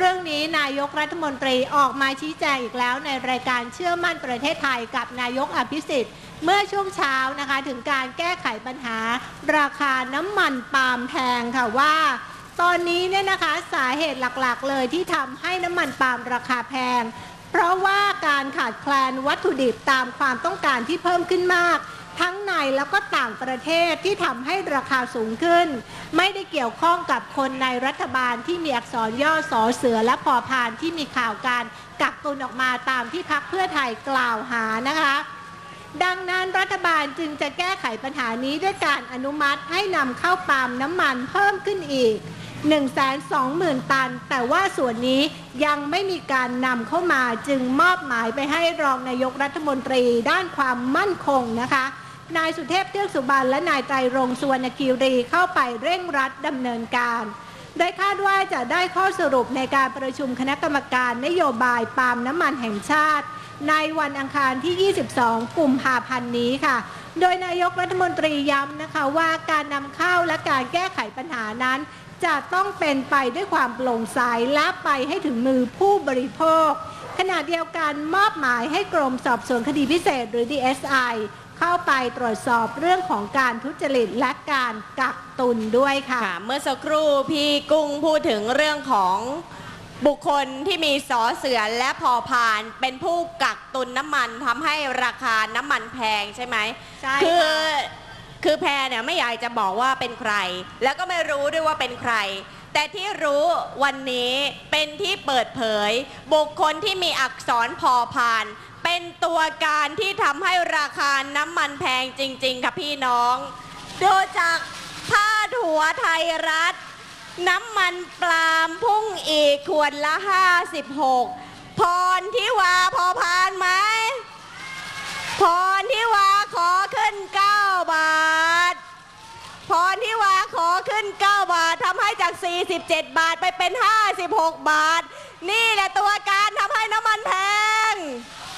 เรื่องนี้นายกรัฐมนตรีออกมาชี้แจงอีกแล้วในรายการเชื่อมั่นประเทศไทยกับนายกอภิสิทธิ์ เมื่อช่วงเช้านะคะถึงการแก้ไขปัญหา ราคาน้ำมันปาล์มแพงค่ะว่า ตอนนี้เนี่ยนะคะสาเหตุหลักๆ เลยที่ทำให้น้ำมันปาล์มราคาแพง เพราะว่าการขาดแคลนวัตถุดิบตามความต้องการที่เพิ่มขึ้นมาก ทั้งในแล้วก็ต่างประเทศที่ทำให้ราคาสูงขึ้น ไม่ได้เกี่ยวข้องกับคนในรัฐบาลที่มีอักษรย่อสอเสือและพอพานที่มีข่าวการกักตุนออกมาตามที่พักเพื่อไทยกล่าวหานะคะดังนั้นรัฐบาลจึงจะแก้ไขปัญหานี้ด้วยการอนุมัติให้นำเข้าปาล์มน้ำมันเพิ่มขึ้นอีก 120,000 ตัน แต่ว่าส่วนนี้ยังไม่มีการนำเข้ามาจึงมอบหมายไปให้รองนายกรัฐมนตรีด้านความมั่นคงนะคะ นายสุเทพเทือกสุบรรณและนายไตรรงสุวรรณคีรีเข้าไปเร่งรัดดำเนินการ โดยคาดว่าจะได้ข้อสรุปในการประชุมคณะกรรมการนโยบายปาล์มน้ำมันแห่งชาติ ในวันอังคารที่ 22 กุมภาพันธ์นี้ค่ะ โดยนายกรัฐมนตรีย้ำนะคะว่าการนำเข้าและการแก้ไขปัญหานั้น จะต้องเป็นไปด้วยความโปร่งใสและไปให้ถึงมือผู้บริโภคขณะเดียวกันมอบหมายให้กรมสอบสวนคดีพิเศษหรือ DSI เข้าไปตรวจสอบเรื่องของการทุจริตและการกักตุนด้วยค่ะค่ะ เมื่อสักครู่พี่กุ้งพูดถึงเรื่องของบุคคลที่มีสอเสือและพอพานเป็นผู้กักตุนน้ำมันทำให้ราคาน้ำมันแพงใช่ไหมใช่คือค่ะคือแพรเนี่ยไม่อยากจะบอกว่าเป็นใคร แล้วก็ไม่รู้ด้วยว่าเป็นใคร แต่ที่รู้วันนี้เป็นที่เปิดเผย บุคคลที่มีอักษรพอพาน เป็นตัวการที่ทำให้ราคาน้ำมันแพงจริง ๆ ค่ะพี่น้องดูจากพาดหัวไทยรัฐ น้ำมันปล์มพุ่งอีกขวดละ 56 พรทิวาพอพานไหม พรทิวาขอขึ้น 9 บาท พรทิวาขอขึ้น 9 บาททำให้จาก 47 บาทไปเป็น 56 บาท นี่แหละตัวการทำให้น้ำมันแพง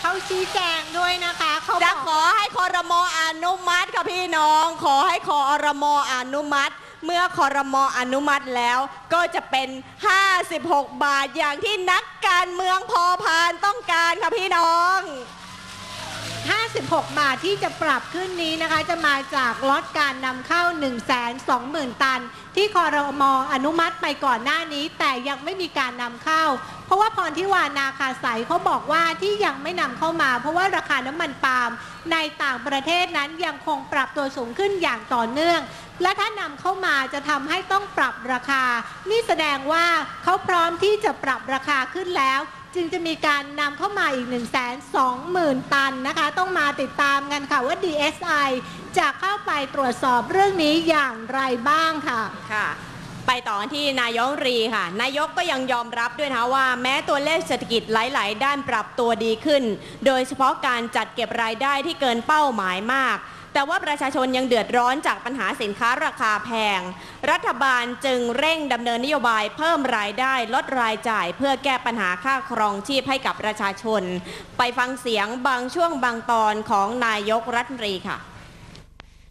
เขาชี้แจงด้วยนะคะเขาจะบอกขอให้คอรมออนุมัติค่ะพี่น้อง ขอให้คอรมออนุมัติ เมื่อคอรมออนุมัติแล้วก็จะเป็น 56 บาทอย่างที่นักการเมืองพอพานต้องการค่ะพี่น้อง 56 บาทที่จะปรับขึ้นนี้นะคะ จะมาจากลดการนำเข้า 120,000 ตัน ที่คอรมออนุมัติไปก่อนหน้านี้ แต่ยังไม่มีการนำเข้า เพราะว่าพรทิวานาคาใสเขาบอกว่าที่ยังไม่นำเข้ามา เพราะว่าราคาน้ำมันปาล์มในต่างประเทศนั้นยังคงปรับตัวสูงขึ้นอย่างต่อเนื่อง และถ้านำเข้ามาจะทำให้ต้องปรับราคา นี่แสดงว่าเขาพร้อมที่จะปรับราคาขึ้นแล้ว จึงจะมีการนำเข้ามาอีก 1 2 0 0 0 0 ตันนะคะ ต้องมาติดตามกันค่ะว่า DSI จะเข้าไปตรวจสอบเรื่องนี้อย่างไรบ้างค่ะค่ะ ไปต่อที่นายกรีค่ะ นายกก็ยังยอมรับด้วยนะว่า แม้ตัวเลขเศรษฐกิจหลาย ๆ ด้านปรับตัวดีขึ้น โดยเฉพาะการจัดเก็บรายได้ที่เกินเป้าหมายมาก แต่ว่าประชาชนยังเดือดร้อนจากปัญหาสินค้าราคาแพง รัฐบาลจึงเร่งดำเนินนโยบายเพิ่มรายได้ลดรายจ่าย เพื่อแก้ปัญหาค่าครองชีพให้กับประชาชน ไปฟังเสียงบางช่วงบางตอนของนายกรัฐมนตรีค่ะ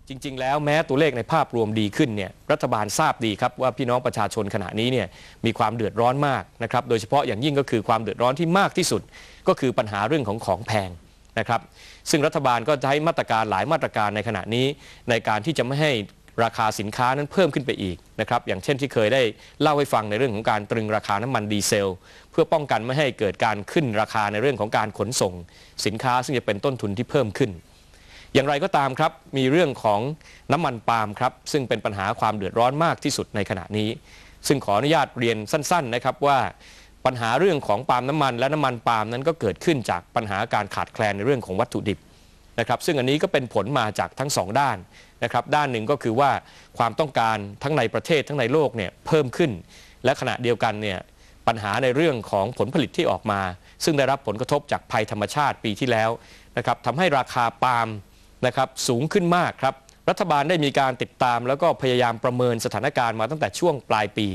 จริง ๆ แล้วแม้ตัวเลขในภาพรวมดีขึ้นเนี่ยรัฐบาลทราบดีครับว่าพี่น้องประชาชนขณะนี้เนี่ยมีความเดือดร้อนมากนะครับโดยเฉพาะอย่างยิ่งก็คือความเดือดร้อนที่มากที่สุด ก็คือปัญหาเรื่องของของแพงนะครับ ซึ่งรัฐบาลก็ใช้มาตรการหลายมาตรการในขณะนี้ในการที่จะไม่ให้ราคาสินค้านั้นเพิ่มขึ้นไปอีกนะครับอย่างเช่นที่เคยได้เล่าให้ฟังในเรื่องของการตรึงราคาน้ำมันดีเซล เพื่อป้องกันไม่ให้เกิดการขึ้นราคาในเรื่องของการขนส่ง สินค้าซึ่งจะเป็นต้นทุนที่เพิ่มขึ้น อย่างไรก็ตามครับมีเรื่องของน้ำมันปาล์มครับซึ่งเป็นปัญหาความเดือดร้อนมากที่สุดในขณะนี้ ซึ่งขออนุญาตเรียนสั้น ๆนะครับว่า ปัญหาเรื่องของปาล์มน้ำมัน และน้ำมันปาล์มนั้นก็เกิดขึ้นจากปัญหาการขาดแคลนในเรื่องของวัตถุดิบนะครับซึ่งอันนี้ก็เป็นผลมาจากทั้งสองด้านนะครับด้านหนึ่งก็คือว่าความต้องการทั้งในประเทศทั้งในโลกเนี่ยเพิ่มขึ้น และขณะเดียวกันเนี่ยปัญหาในเรื่องของผลผลิตที่ออกมา ซึ่งได้รับผลกระทบจากภัยธรรมชาติปีที่แล้วนะครับทำให้ราคาปาล์มนะครับสูงขึ้นมากครับรัฐบาลได้มีการติดตามแล้วก็พยายามประเมินสถานการณ์มาตั้งแต่ช่วงปลายปี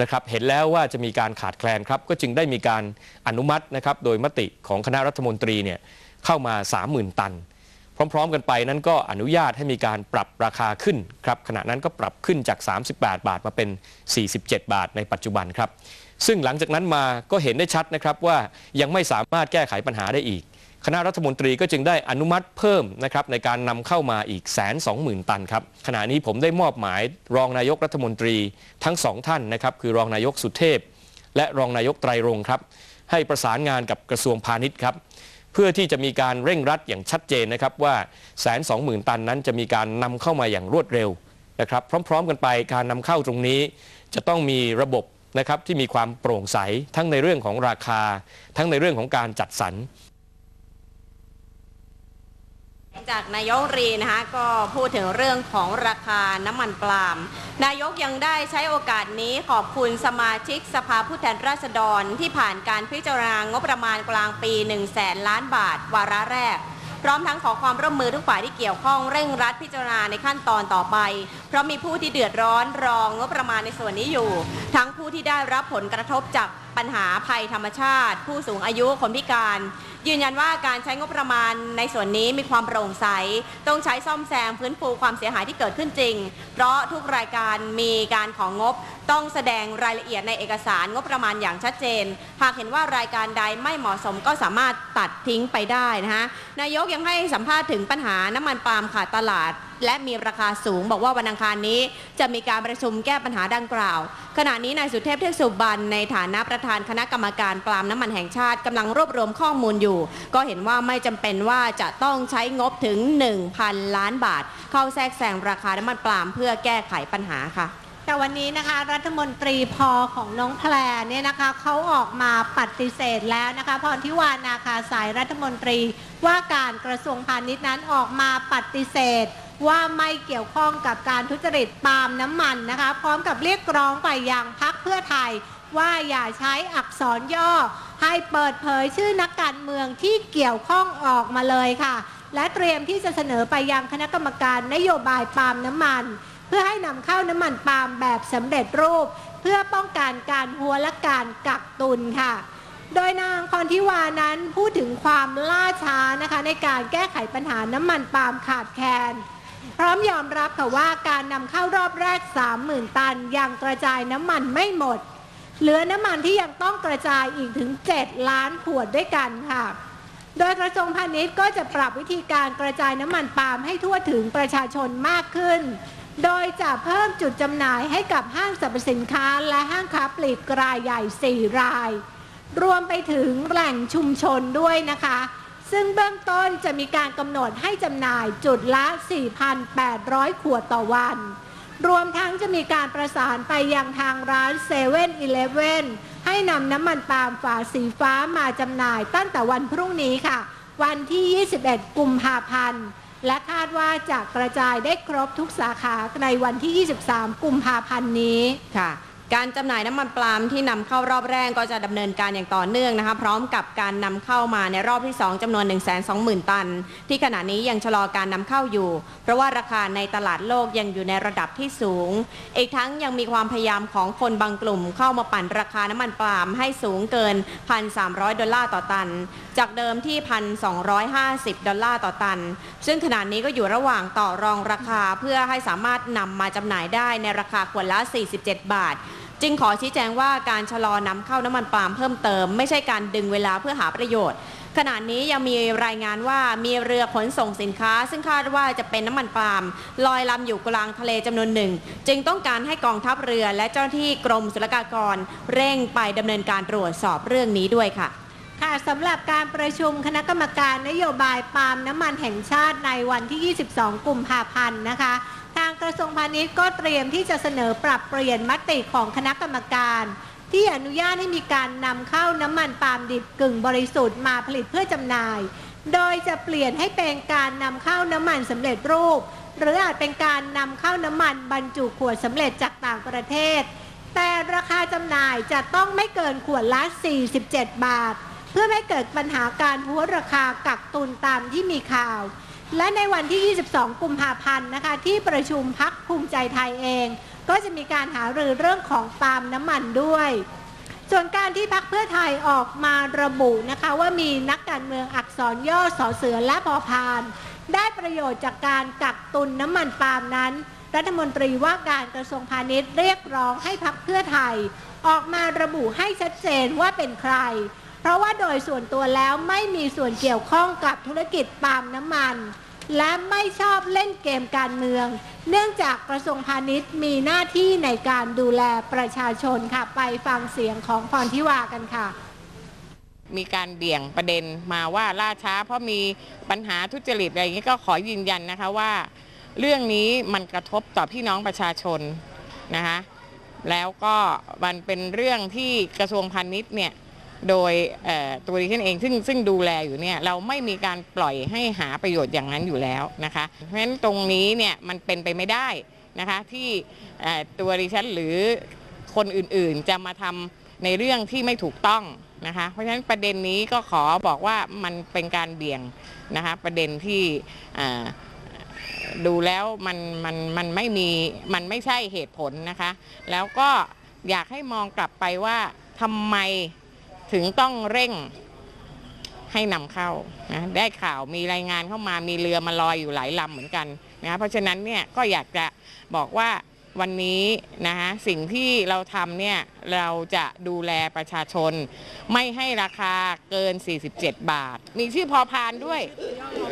นะครับเห็นแล้วว่าจะมีการขาดแคลนครับก็จึงได้มีการอนุมัตินะครับโดยมติของคณะรัฐมนตรีเนี่ยเข้ามา 30,000 ตัน พร้อม ๆ กันไปนั้นก็อนุญาตให้มีการปรับราคาขึ้นครับขณะนั้นก็ปรับขึ้นจาก 38 บาทมาเป็น 47 บาทในปัจจุบันครับ ซึ่งหลังจากนั้นมาก็เห็นได้ชัดนะครับว่ายังไม่สามารถแก้ไขปัญหาได้อีก คณะรัฐมนตรีก็จึงได้อนุมัติเพิ่มนะครับในการนำเข้ามาอีกแสนสองหมื่นตันครับขณะนี้ผมได้มอบหมายรองนายกรัฐมนตรีทั้งสองท่านนะครับคือรองนายกสุเทพ และรองนายกไตรรงครับให้ประสานงานกับกระทรวงพาณิชย์ครับเพื่อที่จะมีการเร่งรัดอย่างชัดเจนนะครับว่าแสนสองหมื่นตันนั้นจะมีการนำเข้ามาอย่างรวดเร็วนะครับพร้อม ๆ กันไปการนำเข้าตรงนี้ จะต้องมีระบบนะครับที่มีความโปร่งใสทั้งในเรื่องของราคา ทั้งในเรื่องของการจัดสรร จากนายกรีนะคะก็พูดถึงเรื่องของราคาน้ำมันปาล์มนายกยังได้ใช้โอกาสนี้ขอบคุณสมาชิกสภาผู้แทนราษฎรที่ผ่านการพิจารณางบประมาณกลางปี 1 0 0 0 0แสนล้านบาท วาระแรก พร้อมทั้งขอความร่วมมือทุกฝ่ายที่เกี่ยวข้องเร่งรัดพิจารณาในขั้นตอนต่อไป เพราะมีผู้ที่เดือดร้อนรองงบประมาณในส่วนนี้อยู่ ทั้งผู้ที่ได้รับผลกระทบจากปัญหาภัยธรรมชาติ ผู้สูงอายุคนพิการ ยืนยันว่าการใช้งบประมาณในส่วนนี้มีความโปร่งใส ต้องใช้ซ่อมแซมฟื้นฟูความเสียหายที่เกิดขึ้นจริง เพราะทุกรายการมีการของงบ ต้องแสดงรายละเอียดในเอกสารงบประมาณอย่างชัดเจน หากเห็นว่ารายการใดไม่เหมาะสมก็สามารถตัดทิ้งไปได้นะคะนายกยังให้สัมภาษณ์ถึงปัญหาน้ำมันปาล์มขาดตลาด และมีราคาสูง บอกว่าวันอังคารนี้จะมีการประชุมแก้ปัญหาดังกล่าว ขณะนี้นายสุเทพเทือกสุบรรณในฐานะประธานคณะกรรมการปาล์มน้ำมันแห่งชาติกำลังรวบรวมข้อมูลอยู่ ก็เห็นว่าไม่จำเป็นว่าจะต้องใช้งบถึง 1,000 ล้านบาท เข้าแทรกแซงราคาน้ำมันปาล์มเพื่อแก้ไขปัญหาค่ะแต่วันนี้นะคะรัฐมนตรีพอของน้องแพรเนี่ยนะคะเขาออกมาปฏิเสธแล้วนะคะพรทิวานาคาสายรัฐมนตรีว่าการกระทรวงพาณิชย์นั้นออกมาปฏิเสธ ว่าไม่เกี่ยวข้องกับการทุจริตปาล์มน้ำมันนะคะ พร้อมกับเรียกร้องไปยังพักเพื่อไทย ว่าอย่าใช้อักษรย่อ ให้เปิดเผยชื่อนักการเมืองที่เกี่ยวข้องออกมาเลยค่ะ และเตรียมที่จะเสนอไปยังคณะกรรมการนโยบายปาล์มน้ำมัน เพื่อให้นำเข้าน้ำมันปาล์มแบบสำเร็จรูป เพื่อป้องกันการหัวและการกักตุนค่ะโดยนางพรทิวานั้นพูดถึงความล่าช้านะคะในการแก้ไขปัญหาน้ำมันปาล์มขาดแคลน พร้อมยอมรับค่ะว่าการนำเข้ารอบแรก 30,000 ตันยังกระจายน้ำมันไม่หมด เหลือน้ำมันที่ยังต้องกระจายอีกถึง 7 ล้านขวดด้วยกันค่ะ โดยกระทรวงพาณิชย์ก็จะปรับวิธีการกระจายน้ำมันปาล์มให้ทั่วถึงประชาชนมากขึ้น โดยจะเพิ่มจุดจำหน่ายให้กับห้างสรรพสินค้า และห้างค้าปลีกรายใหญ่ 4 ราย รวมไปถึงแหล่งชุมชนด้วยนะคะ ซึ่งเบื้องต้นจะมีการกำหนดให้จำหน่ายจุดละ 4,800 ขวดต่อวัน รวมทั้งจะมีการประสานไปยังทางร้าน7 e เ e ่ e อให้นำน้ำมันปาล์มฝาสีฟ้ามาจำหน่ายตั้งแต่วันพรุ่งนี้ค่ะ วันที่ 21 กุมภาพันธ์ และคาดว่าจะกระจายได้ครบทุกสาขาในวันที่ 23 กุมภาพันธ์นี้ค่ะ การจำหน่ายน้ำมันปาล์มที่นำเข้ารอบแรกก็จะดำเนินการอย่างต่อเนื่องนะคะพร้อมกับการนำเข้ามาในรอบที่ 2จำนวน 1 2 0 0 0 0 ตัน ที่ขณะนี้ยังชะลอการนำเข้าอยู่ เพราะว่าราคาในตลาดโลกยังอยู่ในระดับที่สูง อีกทั้งยังมีความพยายามของคนบางกลุ่ม เข้ามาปั่นราคาน้ำมันปาล์มให้สูงเกิน 1,300 ดอลลาร์ต่อตัน จากเดิมที่ 1,250 ดอลลาร์ต่อตัน ซึ่งขณะนี้ก็อยู่ระหว่างต่อรองราคาเพื่อให้สามารถนำมาจำหน่ายได้ในราคาขวดละ 47 บาท จึงขอชี้แจงว่าการชะลอนำเข้าน้ำมันปาล์มเพิ่มเติม ไม่ใช่การดึงเวลาเพื่อหาประโยชน์ ขณะนี้ยังมีรายงานว่ามีเรือขนส่งสินค้า ซึ่งคาดว่าจะเป็นน้ำมันปาล์มลอยลำอยู่กลางทะเลจำนวนหนึ่ง จึงต้องการให้กองทัพเรือและเจ้าหน้าที่กรมศุลกากร เร่งไปดำเนินการตรวจสอบเรื่องนี้ด้วยค่ะค่ะสำหรับการประชุมคณะกรรมการนโยบายปาล์มน้ำมันแห่งชาติในวันที่ 22 กุมภาพันธ์นะคะ ทางกระทรวงพาณิชย์ก็เตรียมที่จะเสนอปรับเปลี่ยนมติของคณะกรรมการ ที่อนุญาตให้มีการนำเข้าน้ำมันปาล์มดิบกึ่งบริสุทธิ์มาผลิตเพื่อจำหน่าย โดยจะเปลี่ยนให้เป็นการนำเข้าน้ำมันสำเร็จรูป หรืออาจเป็นการนำเข้าน้ำมันบรรจุขวดสำเร็จจากต่างประเทศ แต่ราคาจำหน่ายจะต้องไม่เกินขวดละ 47 บาท เพื่อไม่เกิดปัญหาการหัวราคากักตุนตามที่มีข่าว และในวันที่ 22 กุมภาพันธ์นะคะ ที่ประชุมพักภูมิใจไทยเอง ก็จะมีการหารือเรื่องของปาล์มน้ำมันด้วย ส่วนการที่พักเพื่อไทยออกมาระบุนะคะว่ามีนักการเมืองอักษรย่อสอเสือและพอพาน ได้ประโยชน์จากการกักตุนน้ำมันปาล์มนั้น รัฐมนตรีว่าการกระทรวงพาณิชย์เรียกร้องให้พักเพื่อไทย ออกมาระบุให้ชัดเจนว่าเป็นใคร ราะว่าโดยส่วนตัวแล้วไม่มีส่วนเกี่ยวข้องกับธุรกิจปาล์มน้ำมัน และไม่ชอบเล่นเกมการเมือง เนื่องจากกระทรวงพาณิชย์มีหน้าที่ในการดูแลประชาชนค่ะ ไปฟังเสียงของพรทิวากันค่ะ มีการเบี่ยงประเด็นมาว่าล่าช้า เพราะมีปัญหาทุจริตอะไรอย่างนี้ก็ขอยืนยันนะคะว่า เรื่องนี้มันกระทบต่อพี่น้องประชาชนนะคะแล้วก็มันเป็นเรื่องที่กระทรวงพาณิชย์เนี่ย โดยตัวดิฉันเองซึ่งซึ่งดูแลอยู่เนี่ยเราไม่มีการปล่อยให้หาประโยชน์อย่างนั้นอยู่แล้วนะคะ เพราะฉะนั้นตรงนี้เนี่ยมันเป็นไปไม่ได้นะคะที่ตัวดิฉันหรือคนอื่นๆจะมาทำในเรื่องที่ไม่ถูกต้องนะคะ เพราะฉะนั้นประเด็นนี้ก็ขอบอกว่ามันเป็นการเบี่ยงนะคะประเด็นที่ดูแล้วมันมันมันไม่มีมันไม่ใช่เหตุผลนะคะ แล้วก็อยากให้มองกลับไปว่าทำไม ถึงต้องเร่งให้นำเข้านะได้ข่าวมีรายงานเข้ามามีเรือมาลอยอยู่หลายลำเหมือนกันนะเพราะฉะนั้นเนี่ยก็อยากจะบอกว่าวันนี้นะคะสิ่งที่เราทำเนี่ยเราจะดูแลประชาชน ไม่ให้ราคาเกิน 47 บาท มีชื่อพอพานด้วย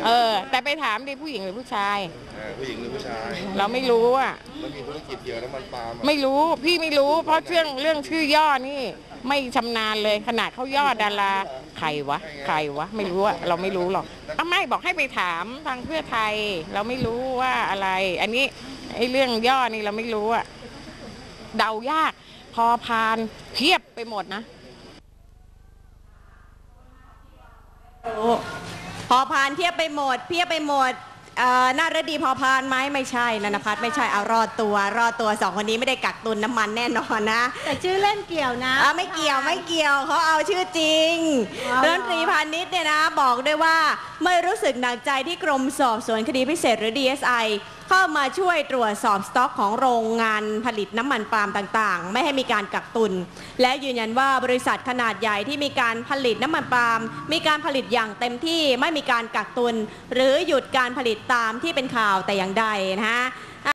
เออ แต่ไปถามดิผู้หญิงหรือผู้ชายอ่าผู้หญิงหรือผู้ชาย เราไม่รู้อะมันมีธุรกิจเกี่ยวกับน้ำมันปาล์มอะไม่รู้พี่ไม่รู้ เพราะเรื่องเรื่องชื่อย่อนี่ ไม่ชำนาญเลยขนาดเขายอดดาราใครวะใครวะ ไม่รู้อะเราไม่รู้หรอกอะไม่บอกให้ไปถามทางเพื่อไทย เราไม่รู้ว่าอะไร อันนี้ไอ้เรื่องย่อนี่เราไม่รู้อะเดายาก พอพานเพียบไปหมดนะพอพานเทียบไปหมดเพียบไปหมด เอ่อน่าฤดีพอพานไหมไม่ใช่นันพัฒน์ไม่ใช่เอารอดตัว รอดตัวสองคนนี้ไม่ได้กักตุนน้ำมันแน่นอนนะแต่ชื่อเล่นเกี่ยวนะ อะไม่เกี่ยวไม่เกี่ยวเขาเอาชื่อจริงเอาเหรอ รัฐมนตรีพาณิชย์เนี่ยนะ บอกด้วยว่าไม่รู้สึกหนักใจที่กรมสอบสวนคดีพิเศษหรือ DSI เข้ามาช่วยตรวจสอบสต็อกของโรงงานผลิตน้ำมันปาล์มต่างๆ ไม่ให้มีการกักตุน และยืนยันว่าบริษัทขนาดใหญ่ที่มีการผลิตน้ำมันปาล์มมีการผลิตอย่างเต็มที่ไม่มีการกักตุน หรือหยุดการผลิตตามที่เป็นข่าวแต่อย่างใดนะฮะ